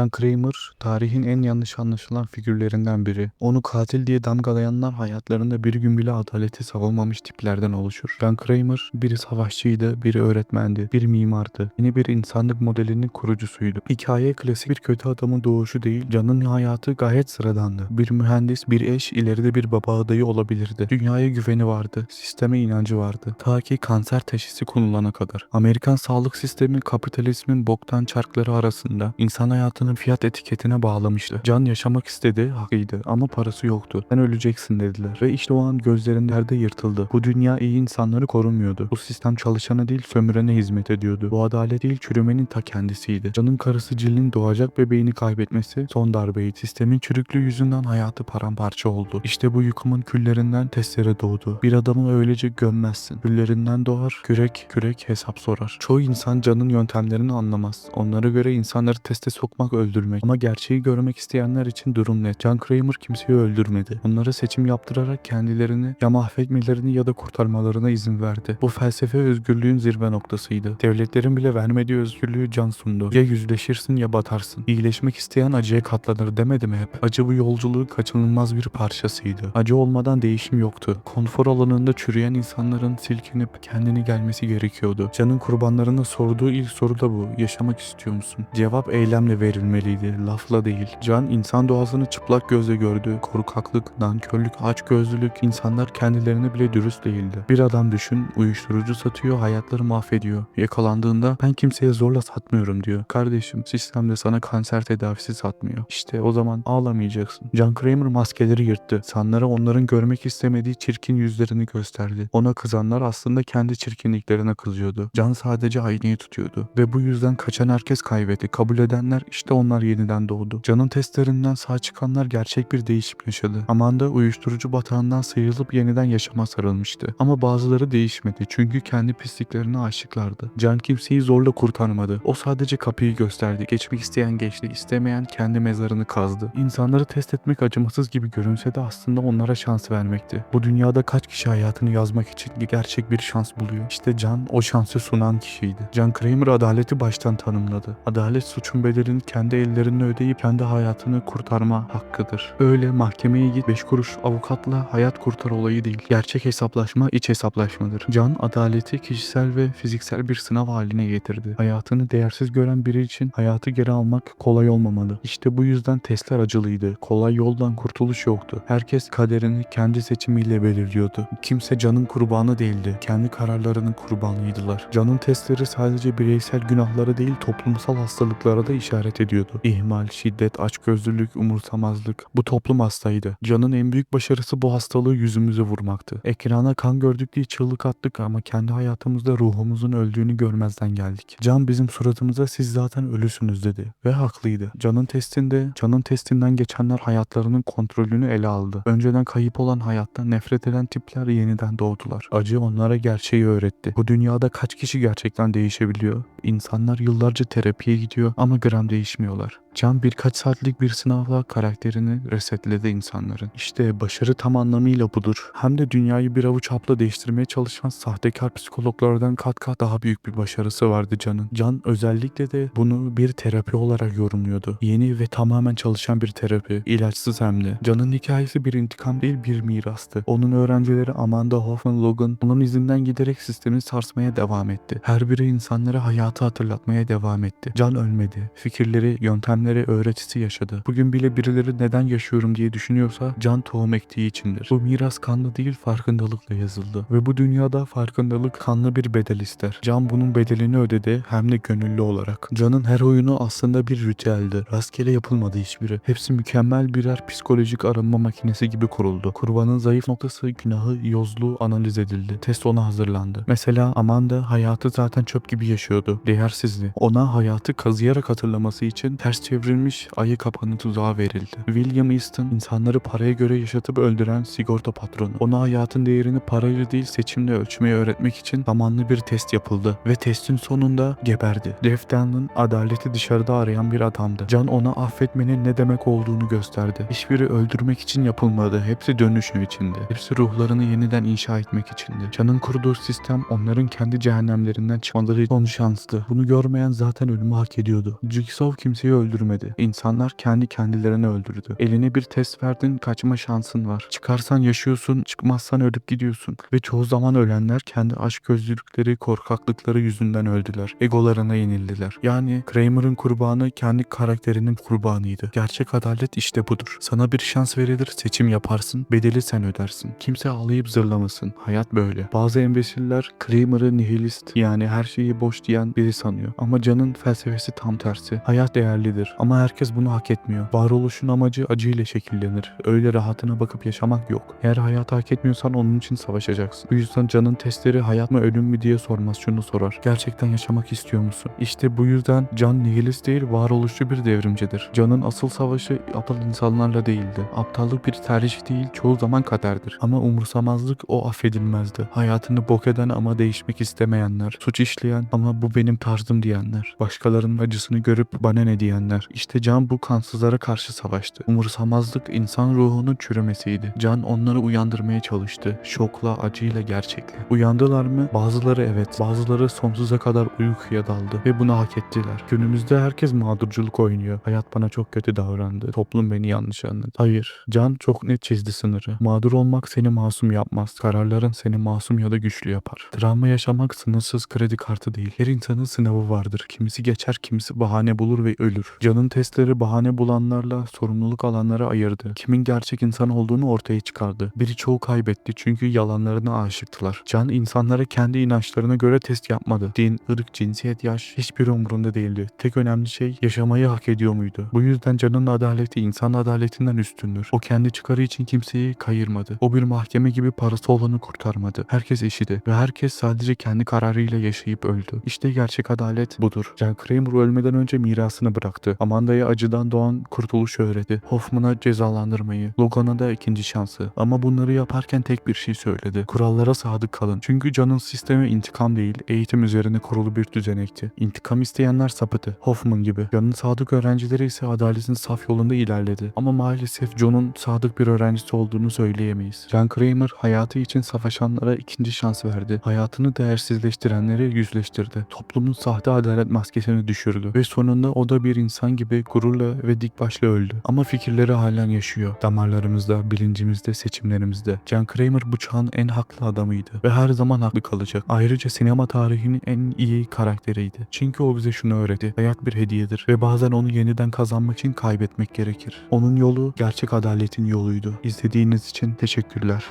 John Kramer, tarihin en yanlış anlaşılan figürlerinden biri. Onu katil diye damgalayanlar hayatlarında bir gün bile adaleti savunmamış tiplerden oluşur. John Kramer, biri savaşçıydı, biri öğretmendi, bir mimardı. Yeni bir insanlık modelinin kurucusuydu. Hikaye klasik bir kötü adamın doğuşu değil, John'ın hayatı gayet sıradandı. Bir mühendis, bir eş, ileride bir baba adayı olabilirdi. Dünyaya güveni vardı, sisteme inancı vardı. Ta ki kanser teşhisi konulana kadar. Amerikan sağlık sistemi kapitalizmin boktan çarkları arasında insan hayatını fiyat etiketine bağlamıştı. Can yaşamak istedi, haklıydı ama parası yoktu. Sen öleceksin dediler. Ve işte o an gözlerinde yerde yırtıldı. Bu dünya iyi insanları korumuyordu. Bu sistem çalışana değil sömürene hizmet ediyordu. Bu adalet değil çürümenin ta kendisiydi. Can'ın karısı Jill'in doğacak bebeğini kaybetmesi son darbeydi. Sistemin çürüklüğü yüzünden hayatı paramparça oldu. İşte bu yıkımın küllerinden testere doğdu. Bir adamı öylece gömmezsin. Küllerinden doğar, kürek kürek hesap sorar. Çoğu insan Can'ın yöntemlerini anlamaz. Onlara göre insanları teste sokmak öldürmek. Ama gerçeği görmek isteyenler için durum net. John Kramer kimseyi öldürmedi. Onlara seçim yaptırarak kendilerini ya mahvetmelerini ya da kurtarmalarına izin verdi. Bu felsefe özgürlüğün zirve noktasıydı. Devletlerin bile vermediği özgürlüğü Can sundu. Ya yüzleşirsin ya batarsın. İyileşmek isteyen acıya katlanır demedi mi hep? Acı bu yolculuğun kaçınılmaz bir parçasıydı. Acı olmadan değişim yoktu. Konfor alanında çürüyen insanların silkinip kendini gelmesi gerekiyordu. Can'ın kurbanlarına sorduğu ilk soru da bu. Yaşamak istiyor musun? Cevap eylemle verilmeliydi, lafla değil. Can insan doğasını çıplak gözle gördü. Korkaklık, nankörlük, açgözlülük, insanlar kendilerine bile dürüst değildi. Bir adam düşün, uyuşturucu satıyor, hayatları mahvediyor. Yakalandığında ben kimseye zorla satmıyorum diyor. Kardeşim sistemde sana kanser tedavisi satmıyor. İşte o zaman ağlamayacaksın. John Kramer maskeleri yırttı. Sanlara onların görmek istemediği çirkin yüzlerini gösterdi. Ona kızanlar aslında kendi çirkinliklerine kızıyordu. Can sadece aynayı tutuyordu. Ve bu yüzden kaçan herkes kaybetti. Kabul edenler işte onlar yeniden doğdu. Can'ın testlerinden sağ çıkanlar gerçek bir değişim yaşadı. Amanda uyuşturucu batağından sıyrılıp yeniden yaşama sarılmıştı. Ama bazıları değişmedi çünkü kendi pisliklerine aşıklardı. Can kimseyi zorla kurtarmadı. O sadece kapıyı gösterdi. Geçmek isteyen geçti, istemeyen kendi mezarını kazdı. İnsanları test etmek acımasız gibi görünse de aslında onlara şans vermekti. Bu dünyada kaç kişi hayatını yazmak için gerçek bir şans buluyor. İşte Can o şansı sunan kişiydi. Can Kramer adaleti baştan tanımladı. Adalet suçun bedelini kendi ellerinde ödeyip kendi hayatını kurtarma hakkıdır. Öyle mahkemeye git 5 kuruş avukatla hayat kurtar olayı değil. Gerçek hesaplaşma iç hesaplaşmadır. Can adaleti kişisel ve fiziksel bir sınav haline getirdi. Hayatını değersiz gören biri için hayatı geri almak kolay olmamalı. İşte bu yüzden testler acılıydı. Kolay yoldan kurtuluş yoktu. Herkes kaderini kendi seçimiyle belirliyordu. Kimse Can'ın kurbanı değildi. Kendi kararlarının kurbanıydılar. Can'ın testleri sadece bireysel günahları değil toplumsal hastalıklara da işaret ediyordu. İhmal, şiddet, açgözlülük, umursamazlık. Bu toplum hastaydı. Can'ın en büyük başarısı bu hastalığı yüzümüze vurmaktı. Ekrana kan gördük diye çığlık attık ama kendi hayatımızda ruhumuzun öldüğünü görmezden geldik. Can bizim suratımıza siz zaten ölüsünüz dedi. Ve haklıydı. Can'ın testinde, Can'ın testinden geçenler hayatlarının kontrolünü ele aldı. Önceden kayıp olan hayattan nefret eden tipler yeniden doğdular. Acı onlara gerçeği öğretti. Bu dünyada kaç kişi gerçekten değişebiliyor? İnsanlar yıllarca terapiye gidiyor ama gram değişmiyorlar. Can birkaç saatlik bir sınavla karakterini resetledi insanların. İşte başarı tam anlamıyla budur. Hem de dünyayı bir avuç hapla değiştirmeye çalışan sahtekar psikologlardan kat kat daha büyük bir başarısı vardı Can'ın. Can özellikle de bunu bir terapi olarak yorumluyordu. Yeni ve tamamen çalışan bir terapi. ilaçsız hem de. Can'ın hikayesi bir intikam değil bir mirastı. Onun öğrencileri Amanda Hoffman Logan onun izinden giderek sistemi sarsmaya devam etti. Her biri insanlara hayatı hatırlatmaya devam etti. Can ölmedi. Fikirleri, yöntemleri, öğretisi yaşadı. Bugün bile birileri neden yaşıyorum diye düşünüyorsa can tohum ektiği içindir. Bu miras kanlı değil farkındalıkla yazıldı. Ve bu dünyada farkındalık kanlı bir bedel ister. Can bunun bedelini ödedi hem de gönüllü olarak. Can'ın her oyunu aslında bir ritüeldi. Rastgele yapılmadı hiçbiri. Hepsi mükemmel birer psikolojik arınma makinesi gibi kuruldu. Kurbanın zayıf noktası, günahı, yozluğu analiz edildi. Test ona hazırlandı. Mesela Amanda hayatı zaten çöp gibi yaşıyordu. Değersizdi. Ona hayatı kazıyarak hatırlaması için ters çevrilmiş ayı kapanı tuzağı verildi. William Easton insanları paraya göre yaşatıp öldüren sigorta patronu. Ona hayatın değerini parayla değil seçimle ölçmeyi öğretmek için zamanlı bir test yapıldı ve testin sonunda geberdi. Jeff Dahlen adaleti dışarıda arayan bir adamdı. Can ona affetmenin ne demek olduğunu gösterdi. Hiçbiri öldürmek için yapılmadı. Hepsi dönüşüm içindi. Hepsi ruhlarını yeniden inşa etmek içindi. Can'ın kurduğu sistem onların kendi cehennemlerinden çıkmaları son şanstı. Bunu görmeyen zaten ölümü hak ediyordu. Jigsaw kimseyi öldürmedi öldürmedi. İnsanlar kendi kendilerini öldürdü. Eline bir test verdin kaçma şansın var. Çıkarsan yaşıyorsun çıkmazsan ölüp gidiyorsun. Ve çoğu zaman ölenler kendi aşk gözlülükleri korkaklıkları yüzünden öldüler. Egolarına yenildiler. Yani Kramer'ın kurbanı kendi karakterinin kurbanıydı. Gerçek adalet işte budur. Sana bir şans verilir seçim yaparsın bedeli sen ödersin. Kimse ağlayıp zırlamasın. Hayat böyle. Bazı imbesiller Kramer'ı nihilist yani her şeyi boş diyen biri sanıyor. Ama Can'ın felsefesi tam tersi. Hayat değerlidir ama herkes bunu hak etmiyor. Varoluşun amacı acıyla şekillenir. Öyle rahatına bakıp yaşamak yok. Eğer hayatı hak etmiyorsan onun için savaşacaksın. Bu yüzden Can'ın testleri hayat mı ölüm mü diye sormaz şunu sorar. Gerçekten yaşamak istiyor musun? İşte bu yüzden Can nihilist değil varoluşçu bir devrimcidir. Can'ın asıl savaşı aptal insanlarla değildi. Aptallık bir tercih değil çoğu zaman kaderdir. Ama umursamazlık o affedilmezdi. Hayatını bok eden ama değişmek istemeyenler. Suç işleyen ama bu benim tarzım diyenler. Başkalarının acısını görüp bana ne diyenler. İşte Can bu kansızlara karşı savaştı. Umursamazlık insan ruhunun çürümesiydi. Can onları uyandırmaya çalıştı. Şokla, acıyla, gerçekle. Uyandılar mı? Bazıları evet. Bazıları sonsuza kadar uykuya daldı. Ve bunu hak ettiler. Günümüzde herkes mağdurculuk oynuyor. Hayat bana çok kötü davrandı. Toplum beni yanlış anladı. Hayır. Can çok net çizdi sınırı. Mağdur olmak seni masum yapmaz. Kararların seni masum ya da güçlü yapar. Travma yaşamak sınırsız kredi kartı değil. Her insanın sınavı vardır. Kimisi geçer, kimisi bahane bulur ve ölür. Can'ın testleri bahane bulanlarla sorumluluk alanlara ayırdı. Kimin gerçek insan olduğunu ortaya çıkardı. Biri çoğu kaybetti çünkü yalanlarına aşıktılar. Can insanlara kendi inançlarına göre test yapmadı. Din, ırk, cinsiyet, yaş hiçbir umurunda değildi. Tek önemli şey yaşamayı hak ediyor muydu? Bu yüzden Can'ın adaleti insan adaletinden üstündür. O kendi çıkarı için kimseyi kayırmadı. O bir mahkeme gibi parası olanı kurtarmadı. Herkes eşidi ve herkes sadece kendi kararıyla yaşayıp öldü. İşte gerçek adalet budur. Can Kramer ölmeden önce mirasını bıraktı. Amanda'ya acıdan doğan kurtuluş öğretti. Hoffman'a cezalandırmayı, Logan'a da ikinci şansı. Ama bunları yaparken tek bir şey söyledi. Kurallara sadık kalın. Çünkü Can'ın sistemi intikam değil, eğitim üzerine kurulu bir düzenekti. İntikam isteyenler sapıtı. Hoffman gibi. Can'ın sadık öğrencileri ise adaletin saf yolunda ilerledi. Ama maalesef John'un sadık bir öğrencisi olduğunu söyleyemeyiz. John Kramer hayatı için savaşanlara ikinci şans verdi. Hayatını değersizleştirenleri yüzleştirdi. Toplumun sahte adalet maskesini düşürdü. Ve sonunda o da bir insan gibi gururla ve dik başla öldü. Ama fikirleri halen yaşıyor. Damarlarımızda, bilincimizde, seçimlerimizde. John Kramer bu çağın en haklı adamıydı. Ve her zaman haklı kalacak. Ayrıca sinema tarihinin en iyi karakteriydi. Çünkü o bize şunu öğretti. Hayat bir hediyedir. Ve bazen onu yeniden kazanmak için kaybetmek gerekir. Onun yolu gerçek adaletin yoluydu. İzlediğiniz için teşekkürler.